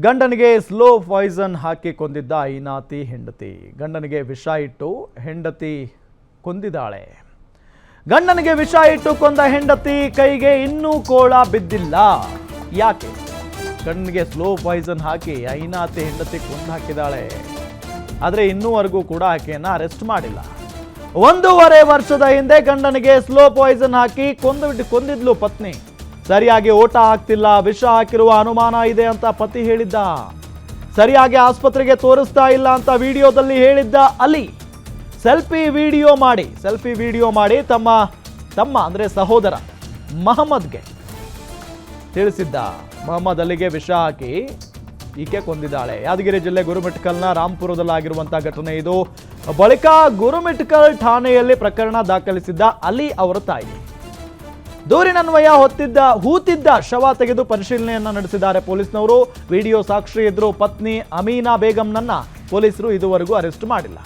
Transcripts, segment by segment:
ಗಂಡನಿಗೆ slow Poisson ಹಾಕಿ ಕೊಂದಿದ್ದ ಐನಾತಿ ಹೆಂಡತಿ. ಗಂಡನಿಗೆ ವಿಷ ಇಟ್ಟು ಹೆಂಡತಿ ಕೊಂದಿದ್ದಾಳೆ. ಗಂಡನಿಗೆ ವಿಷ ಇಟ್ಟು ಕೊಂದ ಹೆಂಡತಿ ಕೈಗೆ ಇನ್ನೂ ಕೋಳ ಬಿದ್ದಿಲ್ಲ. ಯಾಕೆ? ಗಂಡನಿಗೆ ಸ್ಲೋ ಪಾಯ್ಸನ್ ಹಾಕಿ ಐನಾತಿ ಹೆಂಡತಿ ಕೊಂದು ಹಾಕಿದ್ದಾಳೆ. ಆದರೆ ಇನ್ನೂವರೆಗೂ ಕೂಡ ಆಕೆಯನ್ನು ಅರೆಸ್ಟ್ ಮಾಡಿಲ್ಲ. ಒಂದೂವರೆ ವರ್ಷದ ಹಿಂದೆ ಗಂಡನಿಗೆ ಸ್ಲೋ ಪಾಯ್ಸನ್ ಹಾಕಿ ಕೊಂದು ಬಿಟ್ಟು ಕೊಂದಿದ್ಲು ಪತ್ನಿ. ಸರಿಯಾಗಿ ಓಟ ಹಾಕ್ತಿಲ್ಲ, ವಿಷ ಹಾಕಿರುವ ಅನುಮಾನ ಇದೆ ಅಂತ ಪತಿ ಹೇಳಿದ್ದ. ಸರಿಯಾಗಿ ಆಸ್ಪತ್ರೆಗೆ ತೋರಿಸ್ತಾ ಇಲ್ಲ ಅಂತ ವಿಡಿಯೋದಲ್ಲಿ ಹೇಳಿದ್ದ ಅಲಿ. ಸೆಲ್ಫಿ ವಿಡಿಯೋ ಮಾಡಿ, ಸೆಲ್ಫಿ ವಿಡಿಯೋ ಮಾಡಿ ತಮ್ಮ ತಮ್ಮ ಅಂದರೆ ಸಹೋದರ ಮಹಮ್ಮದ್ಗೆ ತಿಳಿಸಿದ್ದ. ಮೊಹಮ್ಮದ್ ಅಲಿಗೆ ವಿಷ ಹಾಕಿ ಈಕೆ ಕೊಂದಿದ್ದಾಳೆ. ಯಾದಗಿರಿ ಜಿಲ್ಲೆ ಗುರುಮಿಟ್ಕಲ್ನ ರಾಂಪುರದಲ್ಲಾಗಿರುವಂತಹ ಘಟನೆ ಇದು. ಬಳಿಕ ಗುರುಮಿಟ್ಕಲ್ ಠಾಣೆಯಲ್ಲಿ ಪ್ರಕರಣ ದಾಖಲಿಸಿದ್ದ ಅಲಿ ಅವರ ತಾಯಿ. ದೂರಿನನ್ವಯ ಹೊತ್ತಿದ್ದ, ಹೂತಿದ್ದ ಶವ ತೆಗೆದು ಪರಿಶೀಲನೆಯನ್ನ ನಡೆಸಿದ್ದಾರೆ ಪೊಲೀಸ್ನವರು. ವಿಡಿಯೋ ಸಾಕ್ಷಿ ಎದುರು ಪತ್ನಿ ಅಮೀನಾ ಬೇಗಂನನ್ನ ಪೊಲೀಸರು ಇದುವರೆಗೂ ಅರೆಸ್ಟ್ ಮಾಡಿಲ್ಲ.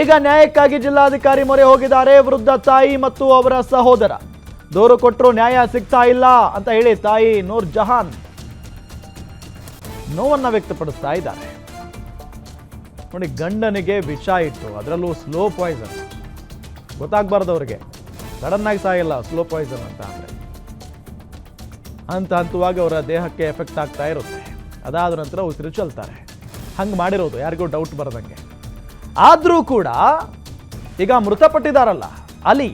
ಈಗ ನ್ಯಾಯಕ್ಕಾಗಿ ಜಿಲ್ಲಾಧಿಕಾರಿ ಮೊರೆ ಹೋಗಿದ್ದಾರೆ ವೃದ್ಧ ತಾಯಿ ಮತ್ತು ಅವರ ಸಹೋದರ. ದೂರು ಕೊಟ್ಟರು ನ್ಯಾಯ ಸಿಗ್ತಾ ಇಲ್ಲ ಅಂತ ಹೇಳಿ ತಾಯಿ ನೂರ್ ಜಹಾನ್ ನೋವನ್ನ ವ್ಯಕ್ತಪಡಿಸ್ತಾ ಇದ್ದಾರೆ. ನೋಡಿ ಗಂಡನಿಗೆ ವಿಷ ಇಟ್ಟು, ಅದರಲ್ಲೂ ಸ್ಲೋ ಪಾಯ್ಸನ್ ಗೊತ್ತಾಗ್ಬಾರ್ದು ಅವ್ರಿಗೆ. ಸಡನ್ ಆಗಿ ಸಾಯಿಲ್ಲ ಸ್ಲೋ ಪಾಯ್ಸನ್ ಅಂತ ಅಂದ್ರೆ. ಹಂತ ಹಂತವಾಗಿ ಅವರ ದೇಹಕ್ಕೆ ಎಫೆಕ್ಟ್ ಆಗ್ತಾ ಇರುತ್ತೆ. ಅದಾದ ನಂತರ ಉಸಿರು ಚೆಲ್ತಾರೆ ಹಂಗೆ ಮಾಡಿರೋದು, ಯಾರಿಗೂ ಡೌಟ್ ಬರದಂಗೆ. ಆದರೂ ಕೂಡ ಈಗ ಮೃತಪಟ್ಟಿದಾರಲ್ಲ ಅಲಿ,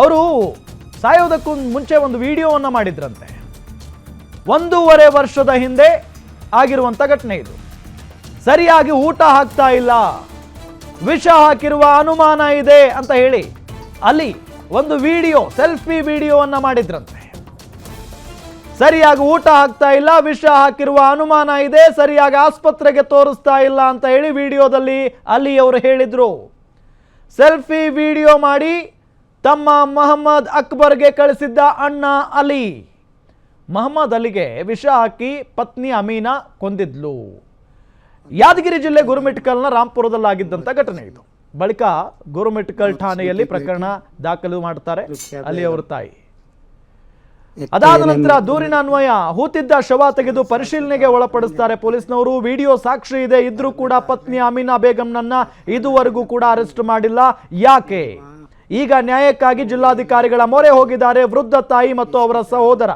ಅವರು ಸಾಯೋದಕ್ಕೂ ಮುಂಚೆ ಒಂದು ವಿಡಿಯೋವನ್ನು ಮಾಡಿದ್ರಂತೆ. ಒಂದೂವರೆ ವರ್ಷದ ಹಿಂದೆ ಆಗಿರುವಂಥ ಘಟನೆ ಇದು. ಸರಿಯಾಗಿ ಊಟ ಹಾಕ್ತಾ ಇಲ್ಲ, ವಿಷ ಹಾಕಿರುವ ಅನುಮಾನ ಇದೆ ಅಂತ ಹೇಳಿ ಅಲ್ಲಿ ಒಂದು ವಿಡಿಯೋ, ಸೆಲ್ಫಿ ವಿಡಿಯೋವನ್ನು ಮಾಡಿದ್ರಂತೆ. ಸರಿಯಾಗಿ ಊಟ ಹಾಕ್ತಾ ಇಲ್ಲ, ವಿಷ ಹಾಕಿರುವ ಅನುಮಾನ ಇದೆ, ಸರಿಯಾಗಿ ಆಸ್ಪತ್ರೆಗೆ ತೋರಿಸ್ತಾ ಇಲ್ಲ ಅಂತ ಹೇಳಿ ವಿಡಿಯೋದಲ್ಲಿ ಅಲ್ಲಿ ಅವರು ಹೇಳಿದ್ರು. ಸೆಲ್ಫಿ ವಿಡಿಯೋ ಮಾಡಿ ತಮ್ಮ ಮೊಹಮ್ಮದ್ ಅಕ್ಬರ್ಗೆ ಕಳಿಸಿದ್ದ ಅಣ್ಣ ಅಲಿ. ಮೊಹಮ್ಮದ್ ಅಲಿಗೆ ವಿಷ ಹಾಕಿ ಪತ್ನಿ ಅಮೀನಾ ಕೊಂದಿದ್ಲು. ಯಾದಗಿರಿ ಜಿಲ್ಲೆ ಗುರುಮಿಟ್ಕಲ್ನ ರಾಂಪುರದಲ್ಲಾಗಿದ್ದಂಥ ಘಟನೆ ಇದು. ಬಳಿಕ ಗುರುಮೆಟ್ಕಲ್ ಠಾಣೆಯಲ್ಲಿ ಪ್ರಕರಣ ದಾಖಲು ಮಾಡ್ತಾರೆ ಅಲ್ಲಿ ಅವರ ತಾಯಿ. ಅದಾದ ನಂತರ ದೂರಿನ ಅನ್ವಯ ಹೂತಿದ್ದ ಶವ ತೆಗೆದು ಪರಿಶೀಲನೆಗೆ ಒಳಪಡಿಸ್ತಾರೆ ಪೊಲೀಸ್ನವರು. ವಿಡಿಯೋ ಸಾಕ್ಷಿ ಇದೆ ಇದ್ರೂ ಕೂಡ ಪತ್ನಿ ಅಮೀನಾ ಬೇಗಂನನ್ನ ಇದುವರೆಗೂ ಕೂಡ ಅರೆಸ್ಟ್ ಮಾಡಿಲ್ಲ. ಯಾಕೆ? ಈಗ ನ್ಯಾಯಕ್ಕಾಗಿ ಜಿಲ್ಲಾಧಿಕಾರಿಗಳ ಮೊರೆ ಹೋಗಿದ್ದಾರೆ ವೃದ್ಧ ತಾಯಿ ಮತ್ತು ಅವರ ಸಹೋದರ.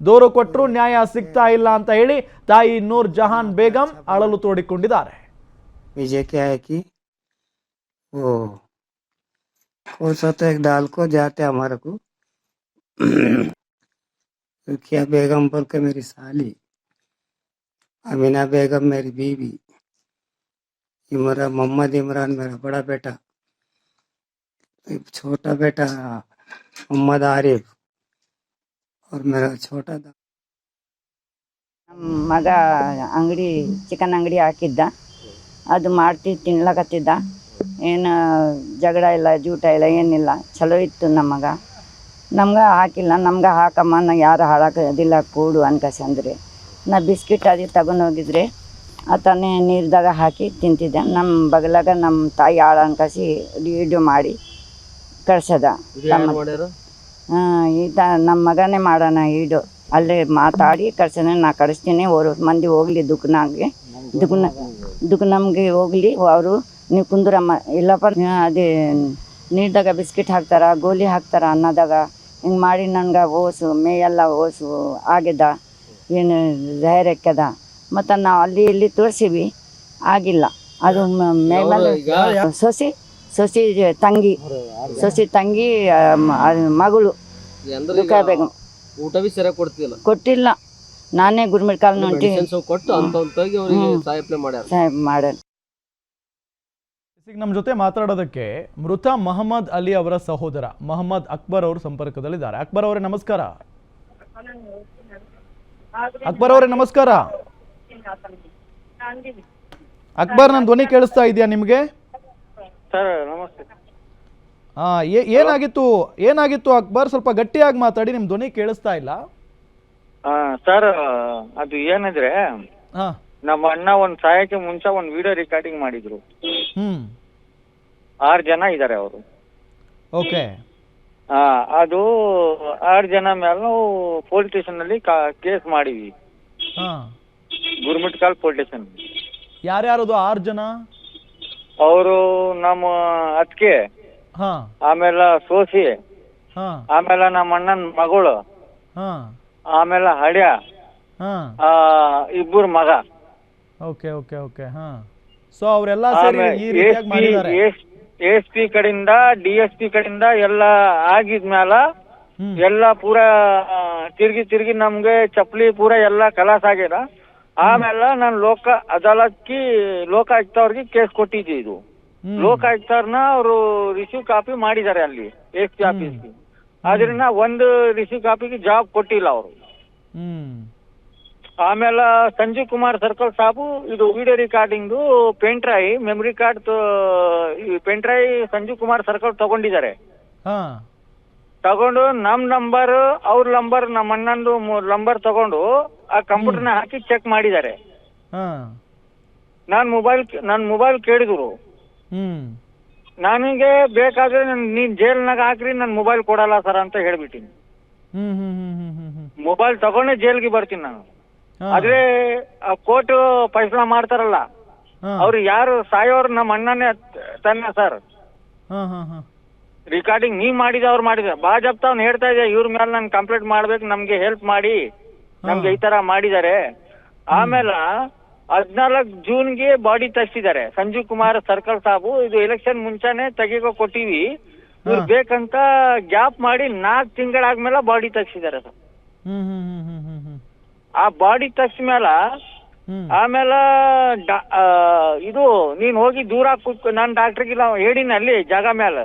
ದೂರು ಕೊಟ್ಟರು ನ್ಯಾಯ ಸಿಗ್ತಾ ಇಲ್ಲ ಅಂತ ಹೇಳಿ ತಾಯಿ ನೂರ್ ಜಹಾನ್ ಬೇಗಂ ಅಳಲು ತೋಡಿಕೊಂಡಿದ್ದಾರೆ. विजय क्या है कि वो कोसा तो एक दाल को जाते हमारे को रुकिया बेगम बोल के मेरी साली अमीना बेगम मेरी बीवी इमरा मोहम्मद इमरान मेरा बड़ा बेटा एक छोटा बेटा मोहम्मद आरिफ और मेरा छोटा दा- ನಮ್ಮ ಮಗ ಅಂಗಡಿ ಚಿಕನ್ ಅಂಗಡಿ ಹಾಕಿದ್ದ ಅದು ಮಾಡ್ತಿ ತಿನ್ಲಕತ್ತಿದ್ದ ಏನು ಜಗಳ ಇಲ್ಲ ಜೂಟ ಇಲ್ಲ ಏನಿಲ್ಲ. ಚಲೋ ಇತ್ತು ನಮ್ಮ ಮಗ ನಮ್ಗೆ ಹಾಕಿಲ್ಲ ನಮ್ಗೆ ಹಾಕಮ್ಮ ನಾ ಯಾರು ಹಾಳಾಕೋದಿಲ್ಲ ಕೂಡು ಅನ್ಕಸಂದ್ರೆ ನಾ ಬಿಸ್ಕಿಟ್ ಅದು ತಗೊಂಡು ಹೋಗಿದ್ರೆ. ಆತನೇ ನೀರ್ದಾಗ ಹಾಕಿ ತಿಂತಿದ್ದೆ. ನಮ್ಮ ಬಗಲಾಗ ನಮ್ಮ ತಾಯಿ ಹಾಳು ಅನ್ಕಸಿ ವಿಡಿಯೋ ಮಾಡಿ ಕಳ್ಸದ. ಈತ ನಮ್ಮ ಮಗನೇ ಮಾಡೋಣ ಈಡು ಅಲ್ಲೇ ಮಾತಾಡಿ ಕಳ್ಸೋಣ ನಾ ಕಳಿಸ್ತೀನಿ. ಅವರು ಮಂದಿ ಹೋಗ್ಲಿ ದುಃಖನಾಗೆ ದುಃಖನ ದುಃಖ ನಮಗೆ ಹೋಗ್ಲಿ ಅವರು ನೀವು ಕುಂದ್ರಮ್ಮ ಇಲ್ಲಪ್ಪ ಅದೇ ನೀರ್ದಾಗ ಬಿಸ್ಕಿಟ್ ಹಾಕ್ತಾರ ಗೋಲಿ ಹಾಕ್ತಾರ ಅನ್ನದಾಗ ಹಿಂಗೆ ಮಾಡಿ ನನ್ಗೆ ಓಸು ಮೇಯೆಲ್ಲ ಓಸು ಆಗ್ಯದ ಏನು ಧೈರ್ಯ ಎಕ್ಕದ ಮತ್ತು ನಾವು ಅಲ್ಲಿ ಇಲ್ಲಿ ತೋರಿಸಿವಿ ಆಗಿಲ್ಲ. ಅದು ಮ- ಮೇಲೆ ಸೊಸಿ ಸೊಸಿ ತಂಗಿ ಸೊಸಿ ತಂಗಿ ಮಗಳು. ಅಂದ್ರೆ ದುಃಖ ಬೇಗ. ಊಟ ಸರಿಯಾಗಿ ಕೊಡ್ತಿಲ್ಲ. ಕೊಟ್ಟಿಲ್ಲ. ನಾನೇ ಗುರುಮಿಡ್ಕಾಲ್ ಮೆಡಿಸಿನ್ಸ್ ಕೊಟ್ಟು ಅಂತ ಮಾಡ್ಯಾರ. ನಮ್ಮ ಜೊತೆ ಮಾತಾಡೋದಕ್ಕೆ ಮೃತ ಮೊಹಮ್ಮದ್ ಅಲಿ ಅವರ ಸಹೋದರ ಮೊಹಮ್ಮದ್ ಅಕ್ಬರ್ ಅವರು ಸಂಪರ್ಕದಲ್ಲಿದ್ದಾರೆ. ಅಕ್ಬರ್ ಅವರೇ ನಮಸ್ಕಾರ. ಅಕ್ಬರ್ ಅವರೇ ನಮಸ್ಕಾರ. ಅಕ್ಬರ್ ನನ್ನ ಧ್ವನಿ ಕೇಳಿಸ್ತಾ ಇದೆಯಾ ನಿಮಗೆ? ಸರ್ ನಮಸ್ತೆ. ಆ, ಏ- ಏನಾಗಿತ್ತು ಏನಾಗಿತ್ತು ಅಕ್ಬರ್? ಸ್ವಲ್ಪ ಗಟ್ಟಿಯಾಗಿ ಮಾತಾಡಿ ನಿಮ್ ಧ್ವನಿ ಕೇಳಿಸ್ತಾ ಇಲ್ಲ. ಸರ್ ಅದು ಏನಿದ್ರೆ ಹಾ. ನಮ್ಮ ಅಣ್ಣ ಒಂದ್ ಸಾಯಕ್ಕೆ ಮುಂಚೆ ಒಂದ್ ವಿಡಿಯೋ ರೆಕಾರ್ಡಿಂಗ್ ಮಾಡಿದ್ರು. ಆರ್ ಆರು ಜನ ಇದ್ದಾರೆ ಅವರು. ಓಕೆ. ಅದು ಆರ್ ಜನ ಮೇಲೆ ನಾವು ಪೊಲೀಸ್ ಸ್ಟೇಷನ್ ಅಲ್ಲಿ ಕೇಸ್ ಮಾಡಿವಿ ಹಾ. ಗುರುಮಿಟ್ಕಾಲ್ ಪೊಲೀಸ್ ಸ್ಟೇಷನ್ ಯಾರ್ಯಾರದು ಆರು ಜನ? ಅವರು ನಮ್ಮ ಅತ್ತಿಗೆ ಹಾ. ಆಮೇಲೆ ಸೋಸಿ ಹಾ. ಆಮೇಲೆ ನಮ್ಮ ಅಣ್ಣನ ಮಗಳು ಹಾ. ಆಮೇಲೆ ಹಡ್ಯ ಹಾ. ಆ, ಇಬ್ಬರು ಮಗ. ಓಕೆ ಓಕೆ ಓಕೆ ಹಾ. ಸೊ ಅವರೆಲ್ಲ ಸೇರಿ ಈ ರೀತಿಯಾಗಿ ಮಾಡಿದ್ದಾರೆ. ಎಸ್ ಪಿ ಕಡೆಯಿಂದ ಡಿ ಎಸ್ ಪಿ ಕಡೆಯಿಂದ ಎಲ್ಲ ಆಗಿದ್ಮ್ಯಾಲ ಎಲ್ಲ ಪೂರಾ ತಿರ್ಗಿ ತಿರ್ಗಿ ನಮ್ಗೆ ಚಪ್ಪಲಿ ಪೂರಾ ಎಲ್ಲ ಕಲಾಸ್ ಆಗ್ಯದ. ಆಮೇಲೆ ನಾನು ಲೋಕ ಅದಾಲತ್ಕಿ ಲೋಕಾಯುಕ್ತ ಅವ್ರಿಗೆ ಕೇಸ್ ಕೊಟ್ಟಿದ್ದೆ ಇದು. ಹ್ಮ್. ಲೋಕಾಯುಕ್ತರ್ನ ಅವರು ರಿಸೀವ್ ಕಾಪಿ ಮಾಡಿದ್ದಾರೆ ಅಲ್ಲಿ ಎಸ್ ಪಿ ಆಫೀಸ್ಗೆ. ಆದ್ರಿಂದ ಒಂದು ರಿಸೀವ್ ಕಾಪಿಗೆ ಜಾಬ್ ಕೊಟ್ಟಿಲ್ಲ ಅವರು. ಆಮೇಲೆ ಸಂಜೀವ್ ಕುಮಾರ್ ಸರ್ಕಲ್ ಸಾಬು ಇದು video recording pen drive memory card ಈ pen drive Sanjeev Kumar circle ತಗೊಂಡಿದ್ದಾರೆ. ಹಾ. ತಗೊಂಡು ನಮ್ ನಂಬರ್ ಅವ್ರ ನಂಬರ್ ನಮ್ಮ ಅಣ್ಣಂದು ನಂಬರ್ ತಗೊಂಡು ಆ ಕಂಪ್ಯೂಟರ್ನ ಹಾಕಿ ಚೆಕ್ ಮಾಡಿದ್ದಾರೆ. ಹಾ. ನಾನ್ ಮೊಬೈಲ್ ನನ್ ಮೊಬೈಲ್ ಕೇಳಿದ್ರು. ಹ್ಮ್. ನನಗೆ ಬೇಕಾದ್ರೆ ನನ್ ನೀನ್ ಜೈಲ್ನಾಗ ಹಾಕ್ರಿ ನನ್ ಮೊಬೈಲ್ ಕೊಡಲ್ಲ ಸರ್ ಅಂತ ಹೇಳ್ಬಿಟ್ಟಿನಿ. ಹ್ಮ್ ಹ್ಮ್ ಹ್ಮ್ ಹ್ಮ್ ಹ್ಮ್ ಹ್ಮ್. ಮೊಬೈಲ್ ತಗೊಂಡೇ ಜೈಲ್ಗೆ ಬರ್ತೀನಿ ನಾನು. ಹಾ. ಆದ್ರೆ ಕೋರ್ಟ್ ಫೈಸಲಾ ಮಾಡ್ತಾರಲ್ಲ. ಹಾ. ಅವ್ರು ಯಾರು ಸಾಯೋರು ನಮ್ಮ ಅಣ್ಣನೇ ತನ್ನ ಸರ್. ಹಾ ಹಾ ಹಾ. ರಿಕಾರ್ಡಿಂಗ್ ನೀವ್ ಮಾಡಿದ ಅವ್ರು ಮಾಡಿದ. ಬಾಜಪ್ತ ಅವ್ನು ಹೇಳ್ತಾ ಇದ್ದೆ ಇವ್ರ ಮೇಲೆ ನಾನು ಕಂಪ್ಲೇಂಟ್ ಮಾಡ್ಬೇಕು ನಮ್ಗೆ ಹೆಲ್ಪ್ ಮಾಡಿ. ನಮ್ಗೆ ಈ ತರ ಮಾಡಿದ್ದಾರೆ. ಆಮೇಲೆ ಜೂನ್ ಜೂನ್ಗೆ ಬಾಡಿ ತರಿಸಿದ್ದಾರೆ. ಸಂಜೀವ್ ಕುಮಾರ್ ಸರ್ಕಲ್ ಸಾಬು ಇದು ಎಲೆಕ್ಷನ್ ಮುಂಚಾನೆ ತೆಗಿಕೋ ಕೊಟ್ಟಿವಿ. ಇವ್ರು ಬೇಕಂತ ಗ್ಯಾಪ್ ಮಾಡಿ ನಾಲ್ಕು ತಿಂಗಳಾದ್ಮೇಲೆ ಬಾಡಿ ತಗ್ಸಿದ್ದಾರೆ ಸರ್. ಹ್ಮ್ ಹ್ಮ್. ಆ ಬಾಡಿ ತಗ್ಸ್ಮೇಲ ಹ್ಮ್. ಆಮೇಲೆ ಡಾ- ಆ, ಇದು ನೀನ್ ಹೋಗಿ ದೂರ ನಾನ್ ಡಾಕ್ಟರ್ ಗಿಲ್ಲ ಹೇಳಿನ ಅಲ್ಲಿ ಜಾಗ ಮೇಲ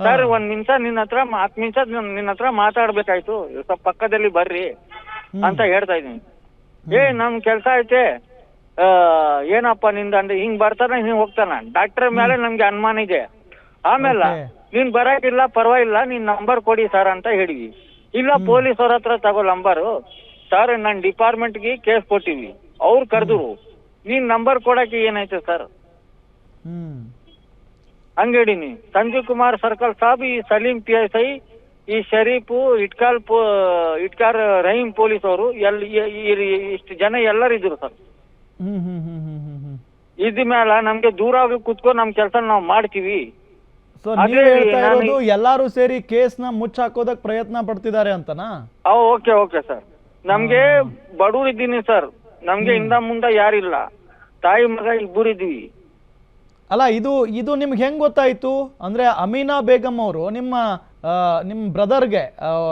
ಸರ್ ಒಂದ್ ನಿಮಿಷ ನಿನ್ನ ಹತ್ರ ಹತ್ ಹತ್ತು ನಿಮಿಷ ನಿನ್ನ ಹತ್ರ ಮಾತಾಡ್ಬೇಕಾಯ್ತು. ಸ್ವಲ್ಪ ಪಕ್ಕದಲ್ಲಿ ಬರ್ರಿ ಅಂತ ಹೇಳ್ತಾ ಇದೀನಿ ಏ ನಮ್ ಕೆಲ್ಸ ಐತೆ. ಆ, ಏನಪ್ಪ ನಿಂದ ಅಂದ್ರೆ ಹಿಂಗ್ ಬರ್ತಾನ ಹಿಂಗ್ ಹೋಗ್ತಾನ. ಡಾಕ್ಟರ್ ಮೇಲೆ ನಮ್ಗೆ ಅನುಮಾನ ಇದೆ. ಆಮೇಲೆ Okay. ನೀನ್ ಬರಕಿಲ್ಲ ಪರವಾಗಿಲ್ಲ ನೀನ್ ನಂಬರ್ ಕೊಡಿ ಸರ್ ಅಂತ ಹೇಳಿದ್ವಿ. ಇಲ್ಲ ಪೊಲೀಸ್ ಅವ್ರ ಹತ್ರ ತಗೋ ನಂಬರು ಸರ್ ನನ್ ಡಿಪಾರ್ಟ್ಮೆಂಟ್ಗೆ ಕೇಸ್ ಕೊಟ್ಟಿವಿ ಅವ್ರು ಕರೆದ್ರು. ನೀನ್ ನಂಬರ್ ಕೊಡಕ್ಕೆ ಏನಾಯ್ತು ಸರ್ ಹ್ಮ್. ಹಂಗೇಳಿನಿ. ಸಂಜೀವ್ ಕುಮಾರ್ ಸರ್ಕಲ್ ಸಾಬ್ ಈ ಸಲೀಂ ಪಿ ಎಸ್ ಐ ಈ ಶರೀಫು ಇಟ್ಕಾಲ್ ಪೋ ಇಟ್ಕಾರ್ ರಹೀಂ ಪೊಲೀಸ್ ಅವರು ಎಲ್ ಇಷ್ಟು ಜನ ಎಲ್ಲರಿದ್ರು ಸರ್ ಹ್ಮ್ ಹ್ಮ್ ಹ್ಮ್ ಹ್ಮ್ ಹ್ಮ್ ಹ್ಮ್. ಇದ್ ಮೇಲೆ ನಮ್ಗೆ ದೂರ ಆಗಿ ಕುತ್ಕೊಂಡು ನಮ್ ಕೆಲಸ ನಾವು ಮಾಡ್ತೀವಿ. ಸೊ ಅದೇ ನೀವು ಹೇಳ್ತಾ ನಾನು- ಇರೋದು ಎಲ್ಲಾರು ಸೇರಿ ಕೇಸ್ನ ಮುಚ್ಚಾಕೋದಕ್ ಪ್ರಯತ್ನ ಪಡ್ತಿದ್ದಾರೆ ಅಂತನಾ? ಓಕೆ ಓಕೆ ಸರ್ ನಮ್ಗೆ ಬಡವ್ರು ಇದ್ದೀನಿ ಸರ್. ನಮ್ಗೆ ಹಿಂದ ಮುಂದ ಯಾರಿಲ್ಲ. ತಾಯಿ ಮಗ ಇಬ್ಬರು ಇದ್ವಿ ಅಲ್ಲ ಇದು ಇದು ನಿಮ್ಗೆ ಹೆಂಗ್ ಗೊತ್ತಾಯ್ತು? ಅಂದ್ರೆ ಅಮೀನಾ ಬೇಗಂ ಅವರು ನಿಮ್ಮ ಆ, ನಿಮ್ ಬ್ರದರ್ಗೆ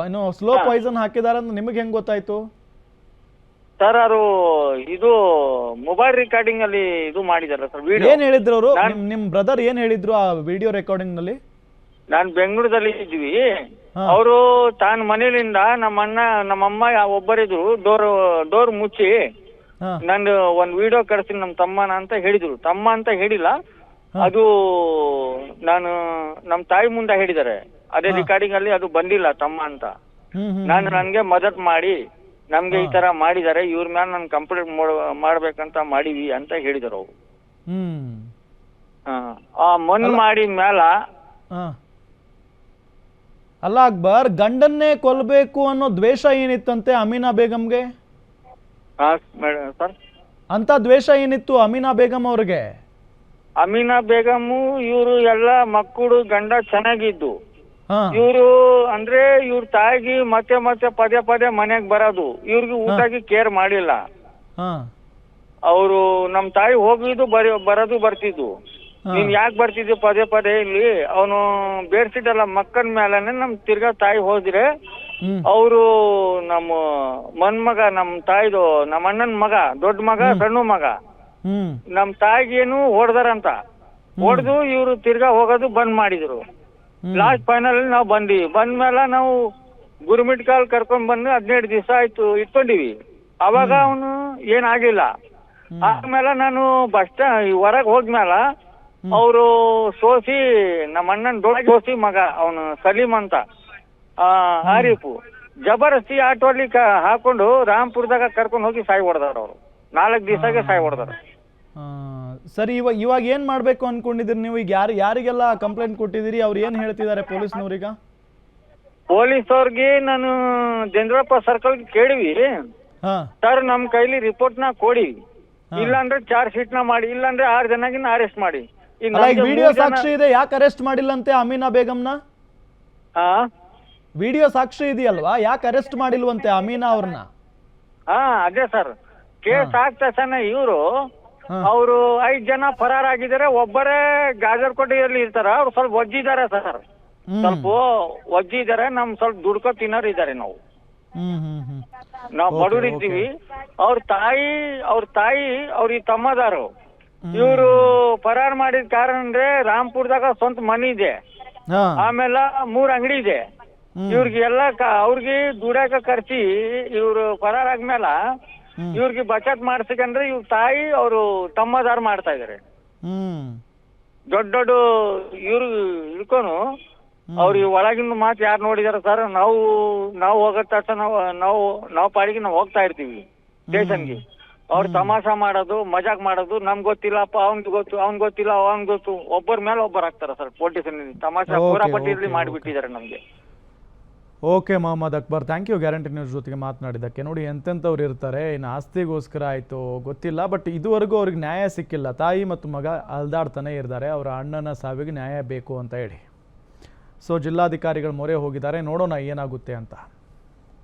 ಏನು ಸ್ಲೋ ಪಾಯ್ಸನ್ ಹಾಕಿದಾರೆ ಅಂತ ನಿಮಗೆ ಹೆಂಗ್ ಗೊತ್ತಾಯ್ತು? ಸರ್ ಅವರು ಇದು ಮೊಬೈಲ್ ರೆಕಾರ್ಡಿಂಗ್ ಅಲ್ಲಿ ಇದು ಮಾಡಿದಾರ ಸರ್ ವಿಡಿಯೋ ಏನ್ ಹೇಳಿದ್ರು ಅವರು? ನಿಮ್ ನಿಮ್ ಬ್ರದರ್ ಏನ್ ಹೇಳಿದ್ರು ಆ ವಿಡಿಯೋ ರೆಕಾರ್ಡಿಂಗ್ನಲ್ಲಿ? ನಾನ್ ಬೆಂಗಳೂರಲ್ಲಿ ಇದ್ವಿ. ಅವರು ತಾನ್ ಮನೇಲಿಂದ ನಮ್ಮ ಅಣ್ಣ ನಮ್ಮಮ್ಮ ಒಬ್ಬರಿದ್ರು ಡೋರ್ ಡೋರ್ ಮುಚ್ಚಿ ನಂದು ಒಂದ್ ವಿಡಿಯೋ ಕಳಿಸ್ತೀನಿ ನಮ್ಮ ತಮ್ಮನ ಅಂತ ಹೇಳಿದ್ರು. ತಮ್ಮ ಅಂತ ಹೇಳಿಲ್ಲ. ಅದು ನಾನು ನಮ್ಮ ತಾಯಿ ಮುಂದೆ ಹೇಳಿದ್ದಾರೆ. ಅದೇ ರೆಕಾರ್ಡಿಂಗ್ ಅಲ್ಲಿ ಅದು ಬಂದಿಲ್ಲ ತಮ್ಮ ಅಂತ. ನಾನು ನನ್ಗೆ ಮದತ್ ಮಾಡಿ ನಮ್ಗೆ ಈ ತರ ಮಾಡಿದ್ದಾರೆ ಇವ್ರ ಮ್ಯಾಲ ನಾನು ಕಂಪ್ಲೇಂಟ್ ಮಾಡ್ಬೇಕಂತ ಮಾಡಿವಿ ಅಂತ ಹೇಳಿದರು ಅವ್ರು. ಹ್ಮ್. ಹಾ. ಆ ಮನ್ ಮಾಡಿ ಮ್ಯಾಲ ಅಲ್ಲ ಅಕ್ಬರ್ ಗಂಡನ್ನೇ ಕೊಲ್ಬೇಕು ಅನ್ನೋ ದ್ವೇಷ ಏನಿತ್ತಂತೆ ಅಮೀನಾ ಬೇಗಂಗೆ ಸರ್. ಅಂತ ದ್ವೇಷ ಏನಿತ್ತು ಅಮೀನಾ ಬೇಗಂ ಅವ್ರಿಗೆ? ಅಮೀನಾ ಬೇಗಮು ಇವರು ಎಲ್ಲ ಮಕ್ಕಳು ಗಂಡ ಚೆನ್ನಾಗಿದ್ದು. ಹಾ. ಇವರು ಅಂದ್ರೆ ಇವ್ರ ತಾಯಿಗೆ ಮತ್ತೆ ಮತ್ತೆ ಪದೇ ಪದೇ ಮನೆಗ್ ಬರೋದು. ಇವ್ರಿಗೆ ಊಟಕ್ಕೆ ಕೇರ್ ಮಾಡಿಲ್ಲ. ಹಾ. ಅವರು ನಮ್ ತಾಯಿ ಹೋಗಿದ್ದು ಬರಿ ಬರೋದು ಬರ್ತಿದ್ದು. ನೀನ್ ಯಾಕೆ ಬರ್ತಿದ್ದೆ ಪದೇ ಪದೇ ಇಲ್ಲಿ ಅವನು ಬೇಡ್ಸಿದ್ದಲ್ಲ ಮಕ್ಕನ ಮೇಲೆನೆ ನಮ್ ತಿರ್ಗಾ ತಾಯಿ ಹೋದ್ರೆ ಅವರು ನಮ್ಮ ಮನ್ಮಗ ನಮ್ ತಾಯಿದು ನಮ್ಮ ಅಣ್ಣನ ಮಗ ದೊಡ್ಡ ಮಗ ಸಣ್ಣ ಮಗ. ನಮ್ ತಾಯಿಗೇನು ಹೊಡ್ದಾರಂತ. ಹೊಡೆದು ಇವರು ತಿರ್ಗಾ ಹೋಗೋದು ಬಂದ್ ಮಾಡಿದ್ರು. ಲಾಸ್ಟ್ ಫೈನಲ್ ನಾವು ಬಂದ್ವಿ. ಮೇಲೆ ನಾವು ಗುರುಮಿಟ್ ಕಾಲ್ ಕರ್ಕೊಂಡ್ ಬಂದು ಹದಿನೆಂಟು ದಿವಸ ಆಯ್ತು ಇಟ್ಕೊಂಡಿವಿ. ಅವಾಗ ಅವನು ಏನಾಗಿಲ್ಲ ಆಮೇಲೆ ನಾನು ಬಸ್ ಸ್ಟ್ಯಾಂಡ್ ಹೊರಗ್ ಹೋದ್ಮೇಲ ಅವರು ಸೋಸಿ ನಮ್ಮ ಅಣ್ಣನ ದೊಡ್ಡ ಸೋಸಿ ಮಗ ಅವನು ಸಲೀಂ ಅಂತ. ಆ ಆರೀಫು. ಜಬರ್ದಸ್ತಿ ಆಟೋಲಿ ಹಾಕೊಂಡು ರಾಮ್ಪುರದಾಗ ಕರ್ಕೊಂಡು ಹೋಗಿ ಸಾಯಿ ಹೊಡೆದಾರ ಅವರು. ನಾಲ್ಕು ದಿವಸಗೆ ಸಾಯಿ ಹೊಡೆದಾರ. ಸರಿ ಇವಾಗ ಇವಾಗ ಏನ್ ಮಾಡ್ಬೇಕು ಅನ್ಕೊಂಡಿದ್ರಿ ನೀವು? ಈಗ ಯಾರು ಯಾರಿಗೆಲ್ಲ ಕಂಪ್ಲೇಂಟ್ ಕೊಟ್ಟಿದ್ದೀರಿ? ಅವ್ರು ಏನ್ ಹೇಳ್ತಿದ್ದಾರೆ ಪೊಲೀಸ್ನವ್ರೀಗ? ಪೊಲೀಸ್ ಅವ್ರಿಗೆ ನಾನು ಜಂಜರಪ್ಪ ಸರ್ಕಲ್ ಕೇಳಿವಿ. ಹಾ. ಸರ್ ನಮ್ ಕೈಲಿ ರಿಪೋರ್ಟ್ನ ಕೊಡಿ. ಇಲ್ಲಾಂದ್ರೆ ಚಾರ್ಜ್ ಶೀಟ್ನ ಮಾಡಿ. ಇಲ್ಲಾಂದ್ರೆ ಆರು ಜನಗಿನ ಅರೆಸ್ಟ್ ಮಾಡಿ. ಈಗ ವಿಡಿಯೋ ಸಾಕ್ಷಿ ಇದೆ ಯಾಕೆ ಅರೆಸ್ಟ್ ಮಾಡಿಲ್ಲಂತೆ ಅಮೀನಾ ಬೇಗಂನ ವಿಡಿಯೋ ಸಾಕ್ಷಿ ಇದೆಯಲ್ವಾ? ಯಾಕೆ ಅರೆಸ್ಟ್ ಮಾಡಿಲ್ವಂತೆ ಅಮೀನಾ ಅವ್ರನ್ನ? ಹಾ ಅದೇ ಸರ್. ಕೇಸ್ ಆಗ್ತ ತಕ್ಷಣ ಇವರು. ಅವರು ಐದ್ ಜನ ಫರಾರಾಗಿದ್ದಾರೆ ಒಬ್ಬರೇ ಗಾಜರ್ಕೋಟೆಯಲ್ಲಿ ಇರ್ತಾರ ಅವ್ರು ಸ್ವಲ್ಪ ಒಜ್ಜಿದ್ದಾರೆ ಸರ್. ಸ್ವಲ್ಪ ಒಜ್ಜಿದ್ದಾರೆ ನಮ್ ಸ್ವಲ್ಪ ದುಡ್ಕೊ ತಿನ್ನೋರು ಇದ್ದಾರೆ ನಾವು. ನಾವ್ ಹ್ಮ್ ಹ್ಮ್. ನಾವು Okay, ಬಡವ್ರು ಇದ್ದೀವಿ. ಅವ್ರ ತಾಯಿ ಅವ್ರ ತಾಯಿ ಅವ್ರಿಗೆ ತಮ್ಮದಾರು. ಇವರು ಪರಾರ್ ಮಾಡಿದ ಕಾರಣ ಅಂದ್ರೆ ರಾಮ್ಪುರದಾಗ ಸ್ವಂತ ಮನಿ ಇದೆ. ಹಾ. ಆಮೇಲೆ ಮೂರ್ ಅಂಗಡಿ ಇದೆ. ಹ್ಮ್. ಇವ್ರಿಗೆ ಎಲ್ಲ ಅವ್ರಿಗೆ ದುಡ್ಯಾಕ ಖರ್ಚಿ ಇವ್ರು ಪರಾರ ಆದ್ಮೇಲ. ಇವ್ರಿಗೆ ಬಚತ್ ಮಾಡ್ಸಕಂದ್ರೆ ಇವ್ರ ತಾಯಿ ಅವರು ತಮ್ಮದಾರ್ ಮಾಡ್ತಾ ಇದಾರೆ. ಹ್ಮ್. ದೊಡ್ಡ ದೊಡ್ಡ ಇವ್ರು ಇಳ್ಕೊನು ಅವ್ರಿ ಒಳಗಿನ ಮಾತು ಯಾರು ನೋಡಿದಾರ ಸರ್ ನಾವು ನಾವು ಹೋಗೋ ತಕ್ಷಣ ನಾವು ನಾವು ನಾವು ಪಾಡಿಗೆ ನಾವು ಹೋಗ್ತಾ ಇರ್ತೀವಿ. ಸ್ಟೇಷನ್ಗೆ. ಅವ್ರು ತಮಾಷಾ ಮಾಡೋದು ಮಜಾಕ್ ಮಾಡೋದು ನಮ್ಗ್ ಗೊತ್ತಿಲ್ಲಪ್ಪ ಅವ್ನ್ಗ್ ಗೊತ್ತು ಅವ್ನ್ ಗೊತ್ತಿಲ್ಲ ಅವ್ನ್ ಗೊತ್ತು. ಒಬ್ಬರ ಮೇಲೆ ಒಬ್ಬರು ಹಾಕ್ತಾರ ಸರ್ ಪೊಲೀಸ್ ತಮಾಷಾ Okay, ಪಟ್ಟಿ okay, ಮಾಡಿಬಿಟ್ಟಿದ್ದಾರೆ ನಮ್ಗೆ. Okay Mohammed Akbar thank you Guarantee News ಜೊತೆಗೆ ಮಾತನಾಡಿದ್ದಕ್ಕೆ. ನೋಡಿ ಎಂತೆಂಥವ್ರು ಇರ್ತಾರೆ ಇನ್ನು ಆಸ್ತಿಗೋಸ್ಕರ ಆಯಿತು ಗೊತ್ತಿಲ್ಲ ಬಟ್ ಇದುವರೆಗೂ ಅವ್ರಿಗೆ ನ್ಯಾಯ ಸಿಕ್ಕಿಲ್ಲ. ತಾಯಿ ಮತ್ತು ಮಗ ಅಲ್ದಾಡ್ತಾನೆ ಇರ್ತಾರೆ ಅವರ ಅಣ್ಣನ ಸಾವಿಗೆ ನ್ಯಾಯ ಬೇಕು ಅಂತ ಹೇಳಿ. ಸೊ ಜಿಲ್ಲಾಧಿಕಾರಿಗಳ ಮೊರೆ ಹೋಗಿದ್ದಾರೆ ನೋಡೋಣ ಏನಾಗುತ್ತೆ ಅಂತ.